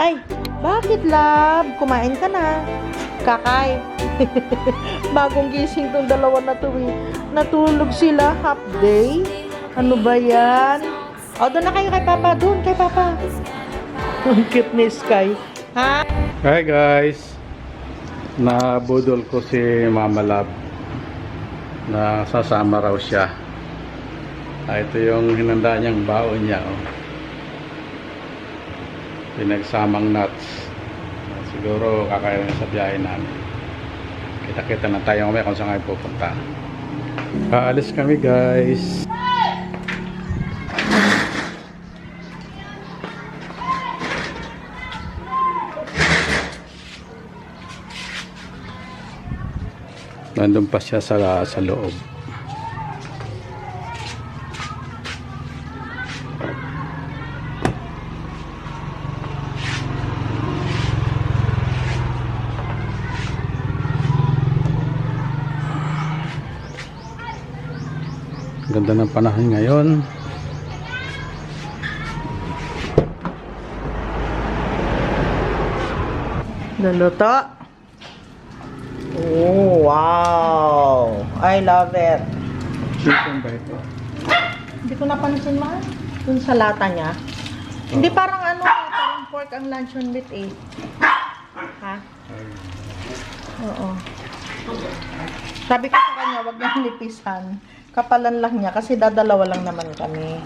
Ay, bakit love? Kumain ka na. Kakay. Bagong gising tong dalawa na to eh. Natulog sila half day. Ano ba yan? O, doon na kayo kay Papa. Doon, kay Papa. Ang cute ni Sky. Ha? Hi guys. Nabudol ko si Mama Love. Na sasama raw siya. Ah, ito yung hinanda niyang baon niya. Oh. Pinagsamang nuts. Siguro kakain na sa biyahe namin. Kita-kita na tayo mamaya kung saan kayo pupunta. Aalis kami guys. Nandun pa siya sa, sa loob. Ganda ng panahon ngayon. Luluto. Oh, wow. I love it. Chicken ba ito? Hindi ko napansin ma. Dun sa lata niya. Hindi parang ano, parang pork ang luncheon meat eh. Ha? Oo. Sabi ko sa kanya, wag niya nipisan. Kapalan lang niya kasi dadalawa lang naman kami.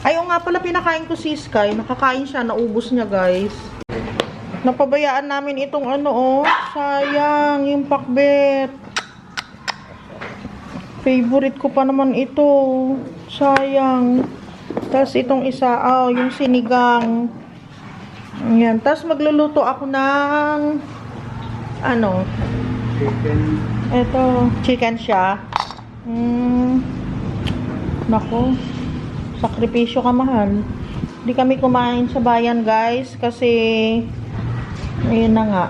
Ay, nga pala, pinakain ko si Sky. Nakakain siya, naubos niya guys. Napabayaan namin itong ano oh. Sayang, yung pakbet. Favorite ko pa naman ito. Sayang. Tapos itong isa, oh, yung sinigang. Ayan. Tapos magluluto ako ng ano, Chicken. ito, chicken siya. Mm, nako, sakripisyo ka mahal. Hindi kami kumain sa bayan guys kasi ayun na nga.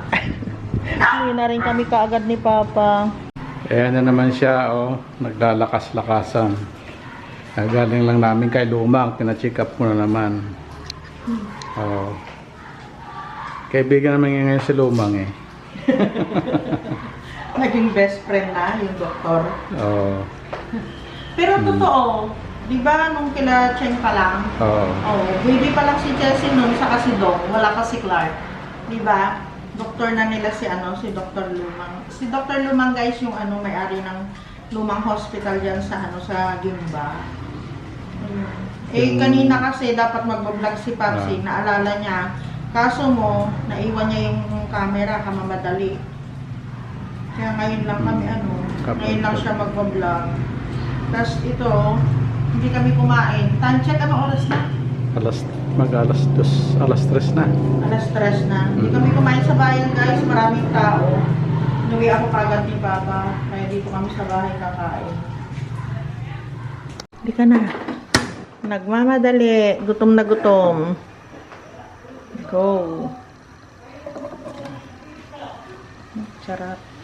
Hindi na rin kami kaagad ni Papa. Ayan na naman siya, oh, naglalakas-lakasan. Ah, Galing lang namin kay Lumang, pina-check up ko na naman. Oh. Kaibigan naman ngayon si Lumang eh. Naging best friend na yung doktor. Oh. Pero totoo, di ba nung kila Chen pa lang, Oh. oh, baby pa lang si Chelsea nun, saka si Dong, wala pa si Clark. Di ba? Doktor na nila si ano, si Dr. Lumang. Si Dr. Lumang guys yung ano, may-ari ng Lumang Hospital diyan sa ano sa Gimba. Ayun. Eh Yung- kanina kasi dapat magbablog si Papsi, Ah. naalala niya. Kaso mo, naiwan niya yung camera kamamadali. Kaya ngayon lang kami ano, Kapag- ngayon lang siya magbablog. Tapos ito, hindi kami kumain. Time check, ano oras na? Alas, mag alas dos, alas tres na. Alas stress na. Hindi Mm. kami kumain sa bayan guys, maraming tao. Inuwi ako kagad ni Papa, kaya dito kami sa bahay kakain. Hindi ka na. Nagmamadali. Gutom na gutom. Go. Sarap.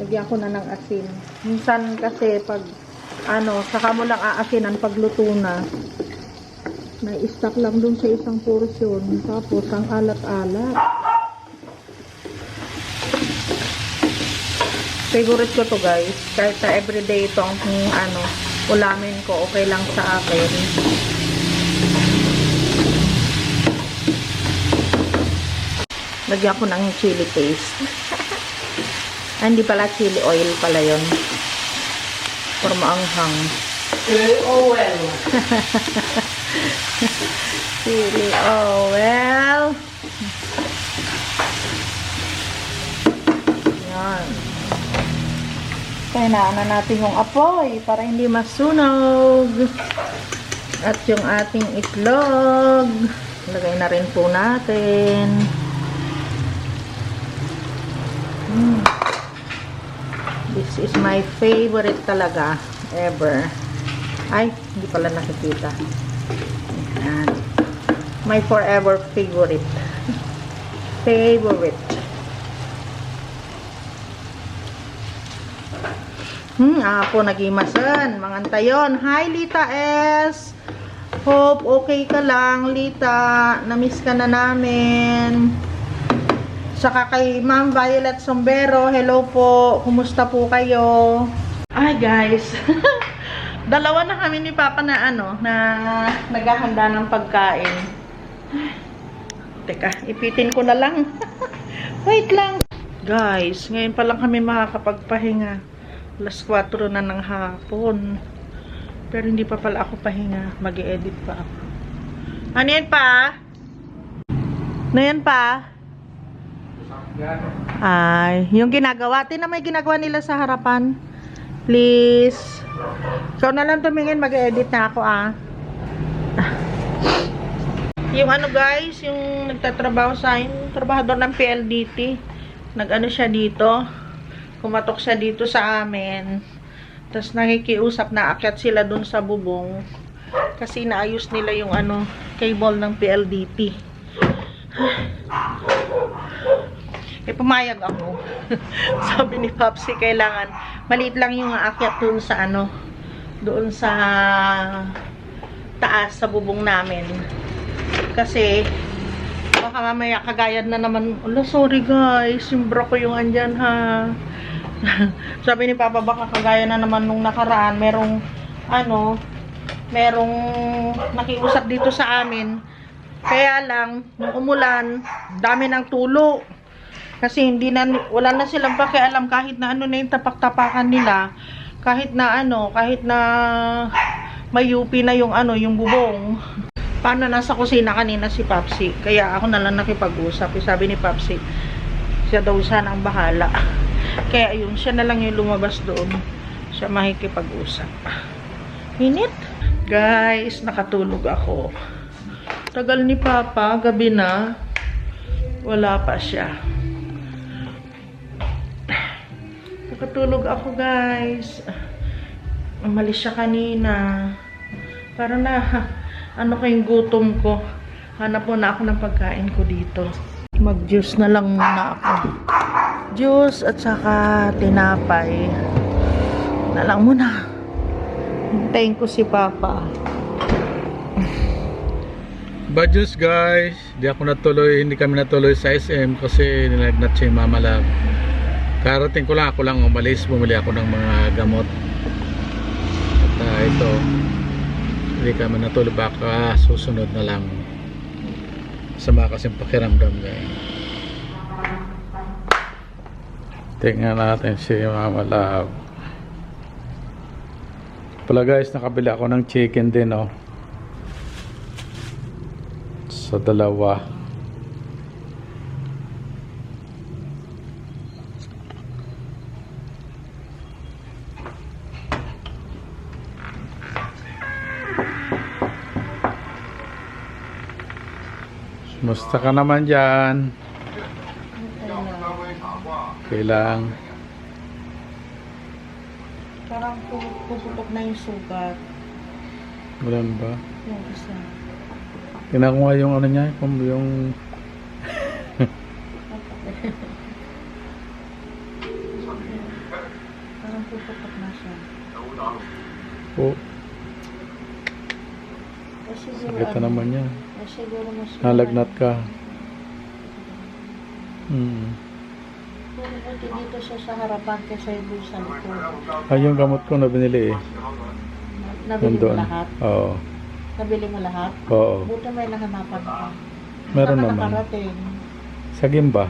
Lagyan ko na ng asin. Minsan kasi pag ano, saka mo lang aasinan pag luto na. May stock lang dun sa isang portion. Tapos, ang alat-alat. Favorite ko to guys. Kahit sa everyday itong ano, ulamin ko, okay lang sa akin. Lagyan ko ng chili paste. Ah, hindi pala chili oil pala yon For maanghang. oil. Chili oil. Yan. Na natin yung apoy para hindi masunog. At yung ating itlog. Lagay na rin po natin. My favorite talaga ever. Ay, hindi pala nakikita. Ayan. My forever favorite. favorite. Hmm, ako nagimasan. Mga tayon. Hi, Lita S. Hope, okay ka lang, Lita. Namiss ka na namin. Saka kay Ma'am Violet Sombero, hello po. Kumusta po kayo? Ay, guys. Dalawa na kami ni Papa na ano, na naghahanda ng pagkain. Teka, ipitin ko na lang. Wait lang. Guys, ngayon pa lang kami makakapagpahinga. Alas 4 na ng hapon. Pero hindi pa pala ako pahinga. mag edit pa ako. Ano yan pa? Ano yan pa? Ay, yung ginagawa. Tingnan may ginagawa nila sa harapan. Please. Ikaw na lang tumingin. mag edit na ako ah. Yung ano guys, yung nagtatrabaho sa akin, trabahador ng PLDT. Nag-ano siya dito. Kumatok siya dito sa amin. Tapos nakikiusap na akyat sila dun sa bubong. Kasi naayos nila yung ano, cable ng PLDT. Eh, pumayag ako. Sabi ni Popsi, kailangan, maliit lang yung aakyat dun sa ano, doon sa taas, sa bubong namin. Kasi, baka mamaya kagayad na naman, ala, sorry guys, yung bra ko yung andyan ha. Sabi ni Papa, baka kagaya na naman nung nakaraan, merong, ano, merong nakiusap dito sa amin. Kaya lang, nung umulan, dami ng tulo. Kasi hindi na, wala na silang pakialam kahit na ano na yung tapak-tapakan nila. Kahit na ano, kahit na may UP na yung ano, yung bubong. Paano nasa kusina kanina si Papsi? Kaya ako na lang nakipag-usap. Eh, Sabi ni Papsi, siya daw sana ang bahala. Kaya ayun, siya na lang yung lumabas doon. Siya makikipag-usap. Minit. Guys, nakatulog ako. Tagal ni Papa, gabi na. Wala pa siya. Nakatulog ako, guys. Umalis siya kanina. Para na, ano kayong gutom ko. Hanap mo na ako ng pagkain ko dito. Mag-juice na lang muna ako. Juice at saka tinapay. Na lang muna. Hintayin ko si Papa. Bad news guys, di ako natuloy, hindi kami natuloy sa SM kasi nilagnat si Mama Love. Karating ko lang, ako lang umalis, bumili ako ng mga gamot. At ah, ito, hindi kami natuloy, baka susunod na lang. Sama kasi pakiramdam eh. Tingnan natin si Mama Love. Pala guys, nakabili ako ng chicken din oh. Sa dalawa. Musta ka naman dyan? Okay lang. Parang pu- puputok na yung sugat. Na ba? Yung isa. Kinakuha yung ano niya, yung, yung Parang puputok na siya. oh, O siguro, sakit na ano, naman niya. O siguro mas Nalagnat ka. Hmm. Puro buti dito siya sa harapan kaysa yung sa likod. Ay, yung gamot ko na binili eh. Na- Nabili mo Nandun. lahat? Oo. Nabili mo lahat? Oo. Buti may nahanapan ka. Meron Saan ka naman. nakarating? Sa Gimba.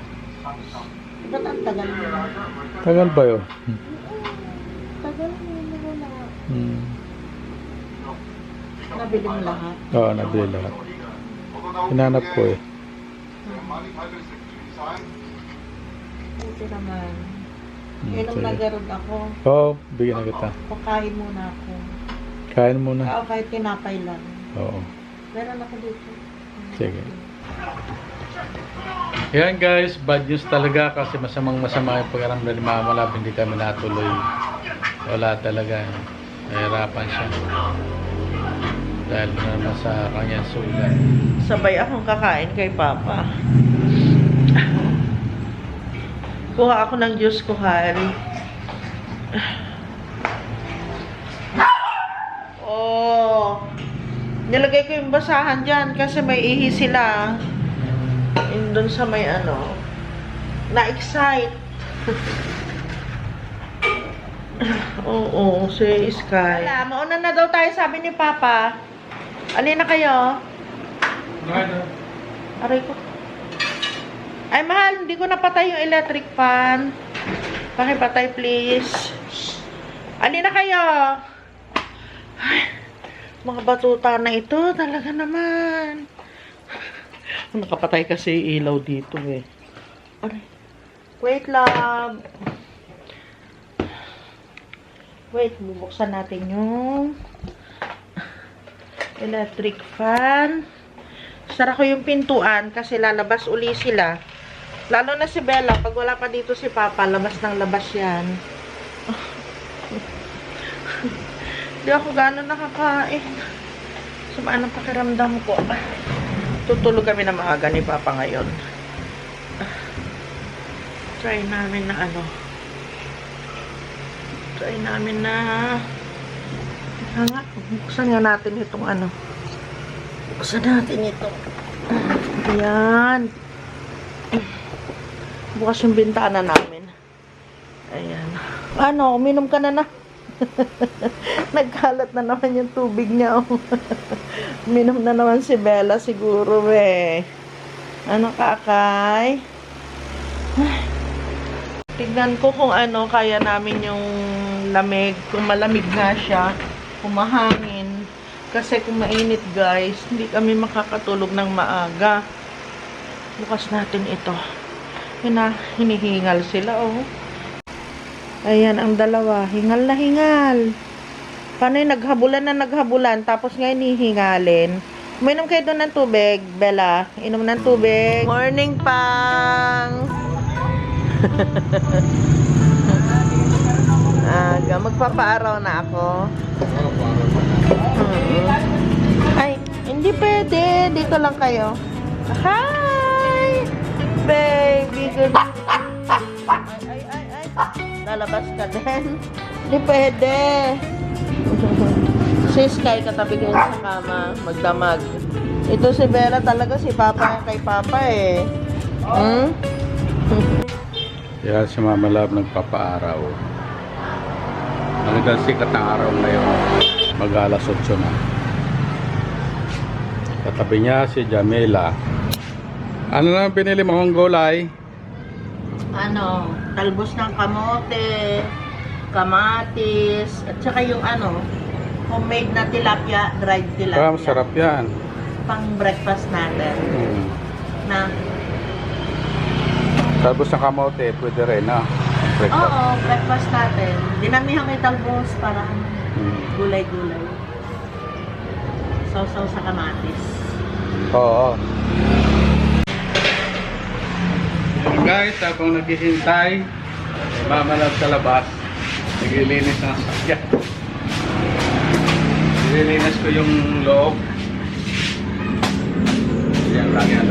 Ba't ang tagal mo? Tagal ba yun? Tagal mo na. Hmm. Nabili mo lahat? Oo, nabili lahat. Hinanap ko eh. Buti naman. Hmm, Eh, nung sige. nagarod ako, Oo, bigyan na kita. pakain muna ako. Kain muna. Kao kahit tinapay lang. Oo. Meron ako dito. Sige. Yan guys, bad news talaga kasi masamang masama yung pag-aramdam ni Mama Love, hindi kami natuloy. Wala talaga. Nahirapan siya. Dahil na naman sa kanyang sugat. Sabay akong kakain kay Papa. Kuha ako ng juice ko, Hari. Oh. Nilagay ko yung basahan dyan kasi may ihi sila. Yun dun sa may ano. Na-excite. Oo, si Sky. Wala, mauna na daw tayo sabi ni Papa. Alin na kayo? Aray ko. Ay, mahal, hindi ko napatay yung electric fan. Pakipatay, please. Alin na kayo? Ay, mga batuta na ito, talaga naman. Nakapatay kasi ilaw dito eh. Aray. Wait lang. Wait, bubuksan natin yung electric fan. Sara ko yung pintuan kasi lalabas uli sila. Lalo na si Bella, pag wala pa dito si Papa, labas ng labas yan. Hindi ako gano'n nakakain. Sumaan ang pakiramdam ko. Tutulog kami na maaga ni Papa ngayon. Try namin na ano. Try namin na... Teka nga, buksan nga natin itong ano. Buksan natin ito. Ayan. Bukas yung bintana namin. Ayan. Ano, uminom ka na na. Nagkalat na naman yung tubig niya. oh. Uminom na naman si Bella siguro eh. Ano kakay? Tignan ko kung ano kaya namin yung lamig. Kung malamig nga siya. Kung mahangin. Kasi kung mainit guys, hindi kami makakatulog ng maaga. Bukas natin ito. Hina, hinihingal sila oh. Ayan ang dalawa. Hingal na hingal. Paano yung naghabulan na naghabulan tapos ngayon hihingalin? Uminom kayo doon ng tubig, Bella. Inom ng tubig. Morning, Pang! Aga, magpapaaraw na ako. Mm. Ay, hindi pwede. Dito lang kayo. Hi! Baby, good. Ay, ay, ay, ay. Lalabas ka din. Hindi pwede. si Sky katabi yun sa kama. Magdamag. Ito si Bella talaga si Papa kay Papa eh. Hmm? Kaya si Mama Love nagpapaaraw. Hanggang sikat ang araw ngayon. Mag alas 8 na. Katabi niya si Jamela. Ano na ang pinili mo kong gulay? ano, talbos ng kamote, kamatis, at saka yung ano, homemade na tilapia, dried Ah, tilapia. masarap yan. Pang breakfast natin. Hmm. Na, Tapos ng kamote, pwede rin, ah. Breakfast. oo, breakfast natin. Dinamihan kay talbos para ano, Hmm. gulay-gulay. Sausaw sa kamatis. Oo. Yun guys, habang naghihintay, mamalab sa labas. Naglilinis ng sakyan. Nililinis ko yung loob. Yan lang yan,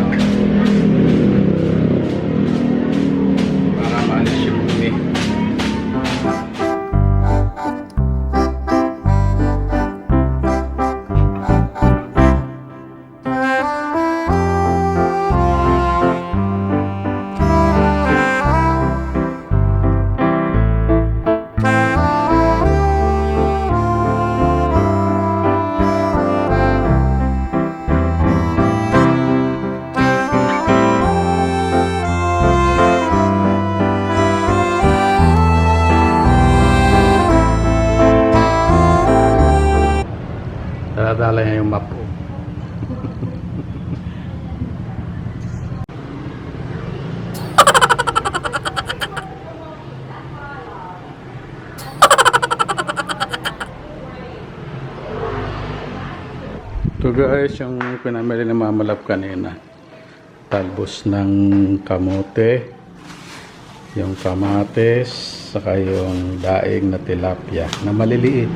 Ito guys, yung pinamili ng mamalap kanina. Talbos ng kamote, yung kamates, saka yung daing na tilapia na maliliit.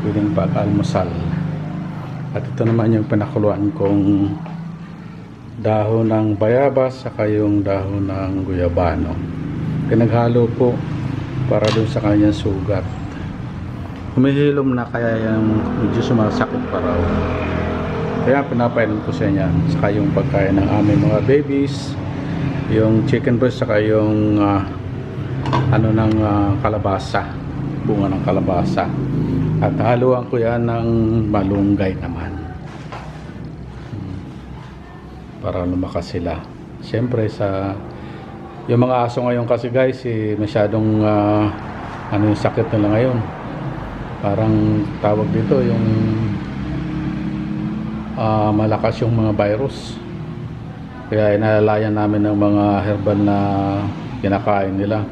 Pwedeng pag-almusal. At ito naman yung pinakuluan kong dahon ng bayabas saka yung dahon ng guyabano. Pinaghalo ko para dun sa kanyang sugat. Humihilom na kaya yung medyo sumasakit pa. Kaya pinapainom ko sa niya. Saka yung pagkain ng aming mga babies. Yung chicken breast, saka yung ah, ano ng ah, kalabasa. Bunga ng kalabasa. At haluan ko yan ng malunggay naman. Hmm. Para lumakas sila. Siyempre sa yung mga aso ngayon kasi guys, eh, masyadong ah, ano yung sakit nila ngayon. Parang tawag dito yung ah, malakas yung mga virus. Kaya inalalayan namin ng mga herbal na kinakain nila.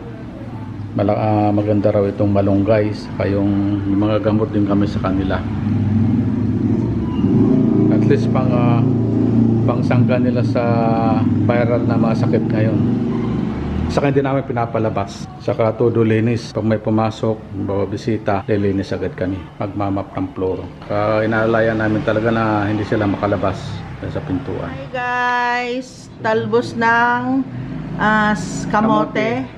Mala, ah, maganda raw itong malunggay saka yung, mga gamot din kami sa kanila. At least pang ah, pangsangga nila sa viral na mga sakit ngayon. Saka hindi namin pinapalabas. Saka todo linis. Pag may pumasok, bawa bisita, lilinis agad kami. Magmamap ng floor. Kaya inaalaya namin talaga na hindi sila makalabas sa pintuan. Hi guys! Talbos ng ah, s- kamote,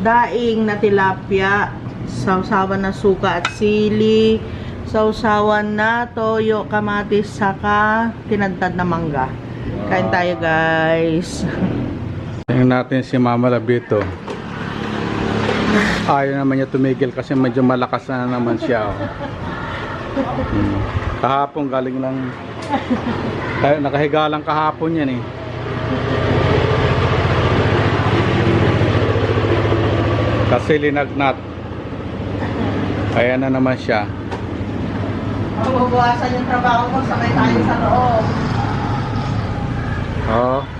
daing na tilapia, sausawan na suka at sili, sausawan na toyo, kamatis, saka tinadtad na mangga. Kain tayo guys. Tingnan natin si Mama Labito. Ayaw naman niya tumigil kasi medyo malakas na naman siya. Oh. Hmm. Kahapon galing lang nakahiga lang kahapon yan eh. Kasi linagnat. Kaya na naman siya. Mababawasan yung trabaho ko, sabay tayo sa loob. Oo.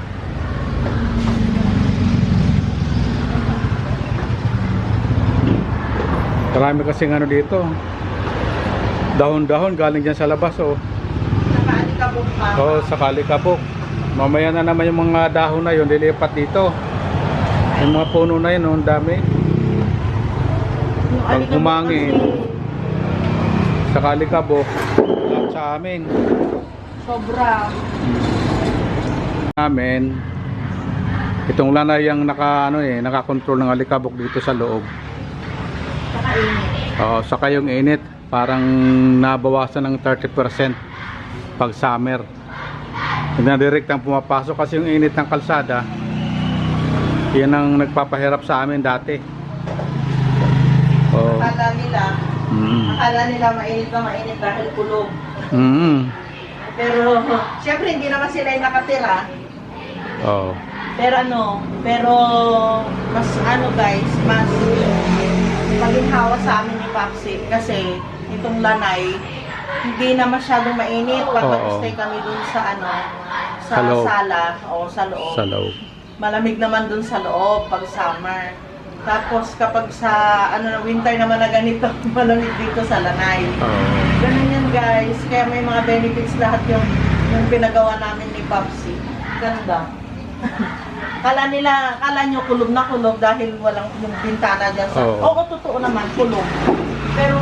Marami kasing ano dito. Dahon-dahon galing dyan sa labas oh. Nakaalikabok pa. Oo, sa kalikabok. Mamaya na naman yung mga dahon na yun, lilipat dito. Yung mga puno na yun, oh, ang dami. Pag humangin. kasi, Sa kalikabok, lahat sa amin. Sobra. Amin. Itong lanay yung naka, ano eh, nakakontrol ng alikabok dito sa loob. Oo, saka yung init, parang nabawasan ng 30% pag summer. Hindi na direct ang pumapasok kasi yung init ng kalsada, yan ang nagpapahirap sa amin dati. Oo. Akala nila, Mm. akala nila mainit na mainit dahil kulog. Mm. Pero, syempre hindi naman sila yung nakatira. Oo. Pero ano, pero mas ano guys, mas maginhawa sa amin ni Papsi kasi itong lanay hindi na masyadong mainit pag Oo. mag-stay kami dun sa ano sa, Sa loob. sala o sa loob. Sa loob. Malamig naman dun sa loob pag summer. Tapos kapag sa ano winter naman na ganito, malamig dito sa lanay. Oo. Ganun yan guys. Kaya may mga benefits lahat yung, yung pinagawa namin ni Papsi. Ganda. kala nila, kala nyo kulog na kulog dahil walang yung bintana dyan sa... Oo. Oo, totoo naman, kulog. Pero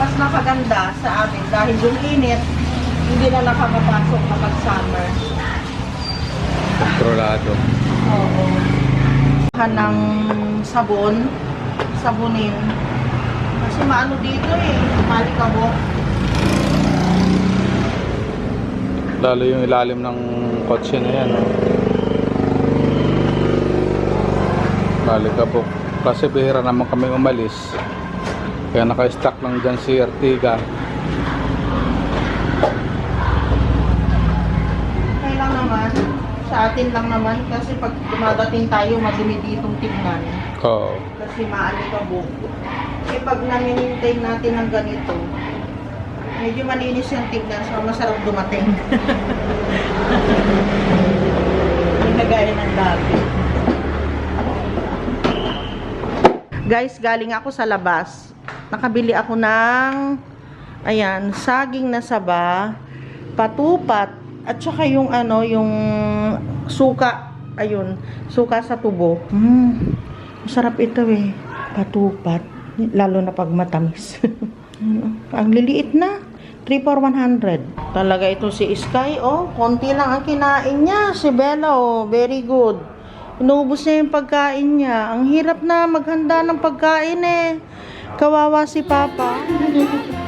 mas nakaganda sa amin dahil yung init, hindi na nakakapasok kapag summer. Kontrolado. Oo. Han ng sabon, sabunin. Kasi maano dito eh, malikabok. Lalo yung ilalim ng kotse na yan. Oh. Balikabok. Kasi bihira naman kami umalis. Kaya naka-stack lang dyan si Ertiga. Okay lang naman. Sa atin lang naman kasi pag dumadating tayo, madumi ditong tignan. Oo. Kasi maalikabok. Eh pag naminintay natin ng ganito, medyo malinis yung tignan so masarap dumating. Hindi gaya ng dati. Guys, galing ako sa labas. Nakabili ako ng ayan, saging na saba, patupat, at saka yung ano, yung suka, ayun, suka sa tubo. Mm, masarap ito eh, patupat, lalo na pag matamis. Ang liliit na. 3 for 100. Talaga ito si Sky, oh. Konti lang ang kinain niya. Si Bella, oh. Very good. Inuubos niya yung pagkain niya. Ang hirap na maghanda ng pagkain eh. Kawawa si Papa.